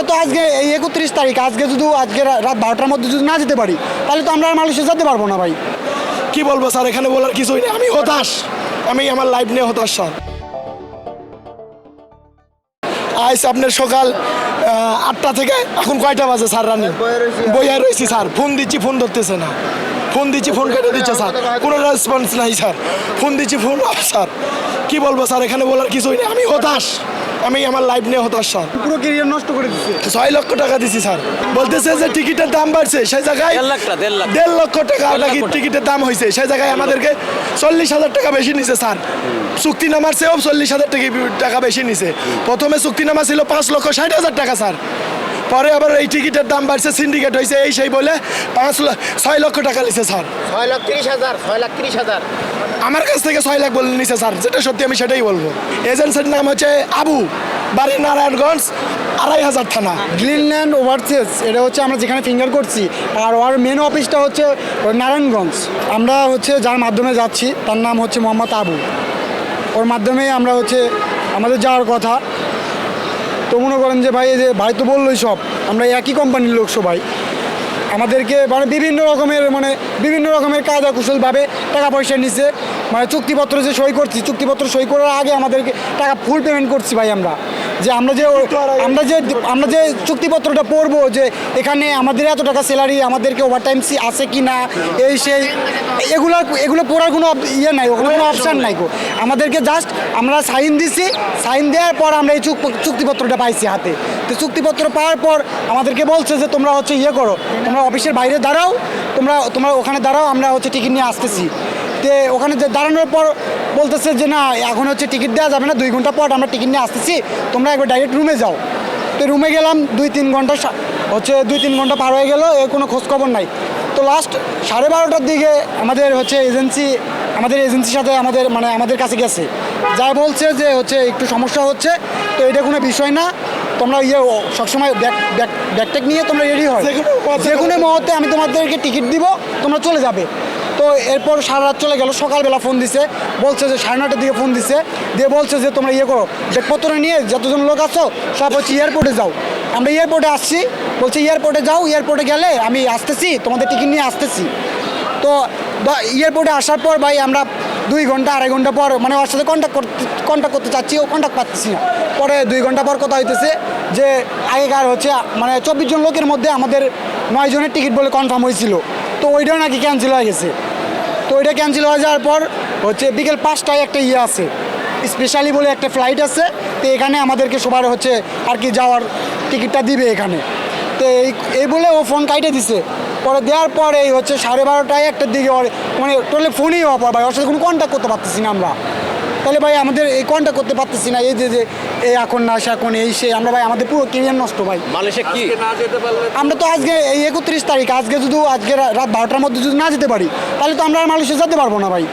আমরা তো আজকে এই একত্রিশ তারিখ, আজকে যদি আজকে রাত বারোটার মধ্যে যদি না যেতে পারি, তাহলে তো আমরা আর মালয়েশিয়া যেতে পারব না ভাই। কি বলব স্যার, এখানে বলার কিছুই নেই। আমি হতাশ। আমি আমার লাইফ নিয়ে হতাশ, স্যার। আজ আপনার সকাল আটটা থেকে এখন কয়টা বাজে স্যার রানি? বইয়া রয়েছি স্যার। ফোন দিচ্ছি, ফোন ধরতেছে না। ফোন দিচ্ছি, ফোন কেটে দিচ্ছে, স্যার। কোনো রেসপন্স নাই, স্যার। ফোন দিচ্ছি, ফোন স্যার। কি বলব স্যার, এখানে বলার কিছুই নেই। আমি হতাশ। আমি আমার লাইফ নিয়ে হতাশা স্যার। পুরো কেরিয়ার নষ্ট করে দিচ্ছে ছয় লক্ষ টাকা দিছি স্যার। বলতেছে যে টিকিটের দাম বাড়ছে সেই জায়গায় দেড় লক্ষ টাকা নাকি টিকিটের দাম হয়েছে সেই জায়গায় আমাদেরকে চল্লিশ হাজার টাকা বেশি নিছে স্যার। চুক্তি নামার চেয়েও চল্লিশ হাজার টাকা বেশি নিছে। প্রথমে চুক্তি চুক্তিনামা ছিল পাঁচ লক্ষ ষাট হাজার টাকা স্যার। পরে আবার এই টিকিটের দাম বাড়ছে সিন্ডিকেট হয়েছে এই সেই বলে পাঁচ ছয় লক্ষ টাকা নিছে স্যার। ছয় লাখ তিরিশ হাজার ছয় লাখ তিরিশ হাজার। আমার কাছ থেকে ছয় লাখ বলে নিছে স্যার যেটা সত্যি আমি সেটাই বলব। এজেন্সির নাম হচ্ছে আবু বাড়ি নারায়ণগঞ্জ আড়াই হাজার থানা। গ্রিনল্যান্ড ওভারসিজ এটা হচ্ছে আমরা যেখানে ফিঙ্গার করছি আর ওর মেন অফিসটা হচ্ছে ওই নারায়ণগঞ্জ। আমরা হচ্ছে যার মাধ্যমে যাচ্ছি তার নাম হচ্ছে মোহাম্মদ আবু। ওর মাধ্যমেই আমরা হচ্ছে আমাদের যাওয়ার কথা। তো মনে করেন যে ভাই যে ভাই তো বললোই সব, আমরা একই কোম্পানির লোক সবাই। আমাদেরকে মানে বিভিন্ন রকমের মানে বিভিন্ন রকমের কাজ অকুশলভাবে টাকা পয়সা নিছে মানে চুক্তিপত্র যে সই করছি, চুক্তিপত্র সই করার আগে আমাদেরকে টাকা ফুল পেমেন্ট করছি ভাই আমরা। যে আমরা যে আমরা যে আমরা যে চুক্তিপত্রটা পড়ব যে এখানে আমাদের এত টাকা স্যালারি আমাদেরকে ওভার টাইম আছে কি না এই সেই এগুলো এগুলো পড়ার কোনো ইয়ে নাই ওগুলো কোনো অপশান নাই গো। আমাদেরকে জাস্ট আমরা সাইন দিছি সাইন দেওয়ার পর আমরা এই চুক- চুক্তিপত্রটা পাইছি হাতে। তো চুক্তিপত্র পাওয়ার পর আমাদেরকে বলছে যে তোমরা হচ্ছে ইয়ে করো তোমরা অফিসের বাইরে দাঁড়াও তোমরা তোমরা ওখানে দাঁড়াও আমরা হচ্ছে টিকিট নিয়ে আসতেছি। তে ওখানে যে দাঁড়ানোর পর বলতেছে যে না এখন হচ্ছে টিকিট দেওয়া যাবে না দুই ঘণ্টা পর আমরা টিকিট নিয়ে আসতেছি তোমরা একবার ডাইরেক্ট রুমে যাও। তো রুমে গেলাম দুই তিন ঘণ্টা হচ্ছে দুই তিন ঘণ্টা পার হয়ে গেল এর কোনো খোঁজখবর নাই। তো লাস্ট সাড়ে বারোটার দিকে আমাদের হচ্ছে এজেন্সি আমাদের এজেন্সির সাথে আমাদের মানে আমাদের কাছে গেছে। যা বলছে যে হচ্ছে একটু সমস্যা হচ্ছে তো এটা কোনো বিষয় না। তোমরা ইয়ে সবসময় ব্যাগ ব্যাগ নিয়ে তোমরা রেডি হয়। যে কোনো মুহূর্তে আমি তোমাদেরকে টিকিট দিব তোমরা চলে যাবে। তো এরপর সারা রাত চলে গেল, সকালবেলা ফোন দিছে, বলছে যে সাড়ে নটার দিকে ফোন দিছে, দিয়ে বলছে যে তোমরা ইয়ে করো, ব্যাগপত্র নিয়ে যতজন লোক আছো, সব হচ্ছে এয়ারপোর্টে যাও। আমরা এয়ারপোর্টে আসছি, বলছে এয়ারপোর্টে যাও এয়ারপোর্টে গেলে আমি আসতেছি, তোমাদের টিকিট নিয়ে আসতেছি। তো এয়ারপোর্টে আসার পর ভাই আমরা দুই ঘণ্টা, আড়াই ঘণ্টা পর মানে ওর সাথে কন্ট্যাক্ট করতে কন্ট্যাক্ট করতে চাচ্ছি, ও কন্ট্যাক্ট পাচ্ছি না। পরে দুই ঘণ্টা পর কথা হইতেছে যে আগেকার হচ্ছে মানে চব্বিশ জন লোকের মধ্যে আমাদের নয় জনের টিকিট বলে কনফার্ম হয়েছিল। তো ওইটাও নাকি ক্যান্সেল হয়ে গেছে। তো ওইটা ক্যান্সেল হয়ে যাওয়ার পর হচ্ছে বিকেল পাঁচটায় একটা ইয়ে আছে। স্পেশালি বলে একটা ফ্লাইট আছে। তো এখানে আমাদেরকে সবার হচ্ছে আর কি যাওয়ার টিকিটটা দিবে এখানে। তো এই এই বলে ও ফোন কাইটে দিছে। পরে দেওয়ার পর এই হচ্ছে সাড়ে বারোটায় একটার দিকে মানে টোটালি ফোনই হওয়া পর ভাই। ওর সাথে কোনো কন্ট্যাক্ট করতে পারতেছি না আমরা। তাহলে ভাই আমাদের এই কন্ট্যাক্ট করতে পারতেছি না এই যে যে এই এখন না সে এখন এই সে আমরা ভাই আমাদের পুরো কেরিয়ার নষ্ট ভাই। মালয়েশিয়া কি? আমরা তো আজকে এই একত্রিশ তারিখ আজকে যদি আজকে রাত বারোটার মধ্যে যদি না যেতে পারি তাহলে তো আমরা আর মালয়েশিয়া যেতে পারব না ভাই।